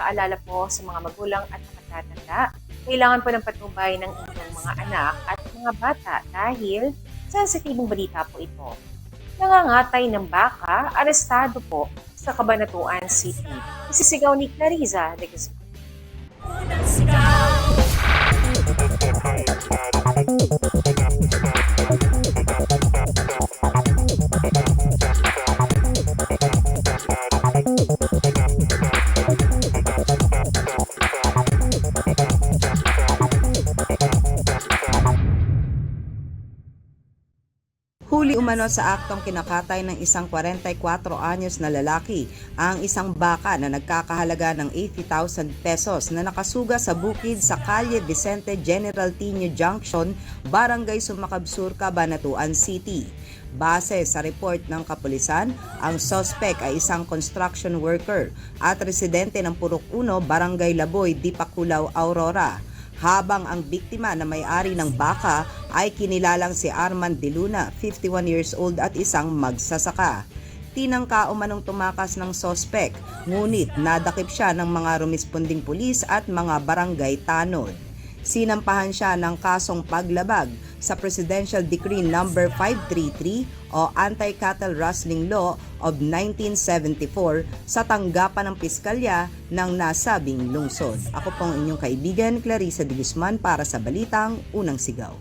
paalala po sa mga magulang at nakatatanda. Kailangan po ng patnubay ng inyong mga anak at mga bata dahil sensitibong balita po ito. Nangangatay ng baka, arestado po sa Cabanatuan City. Isisigaw ni Clariza de Guzman. Huli umano sa aktong kinakatay ng isang 44 anyos na lalaki ang isang baka na nagkakahalaga ng 80,000 pesos na nakasuga sa bukid sa Calle Vicente General Tino Junction, Barangay Sumakabsur, Cabanatuan City. Base sa report ng kapulisan, ang suspect ay isang construction worker at residente ng Purok 1, Barangay Laboy, Dipakulaw, Aurora habang ang biktima na may-ari ng baka ay kinilalang si Armand De Luna, 51 years old at isang magsasaka. Tinangka umanong tumakas ng sospek, ngunit nadakip siya ng mga rumisponding pulis at mga barangay tanod. Sinampahan siya ng kasong paglabag sa Presidential Decree No. 533 o Anti-Cattle Rustling Law of 1974 sa tanggapan ng piskalya ng nasabing lungsod. Ako pong inyong kaibigan Clarissa de Guzman para sa Balitang Unang Sigaw.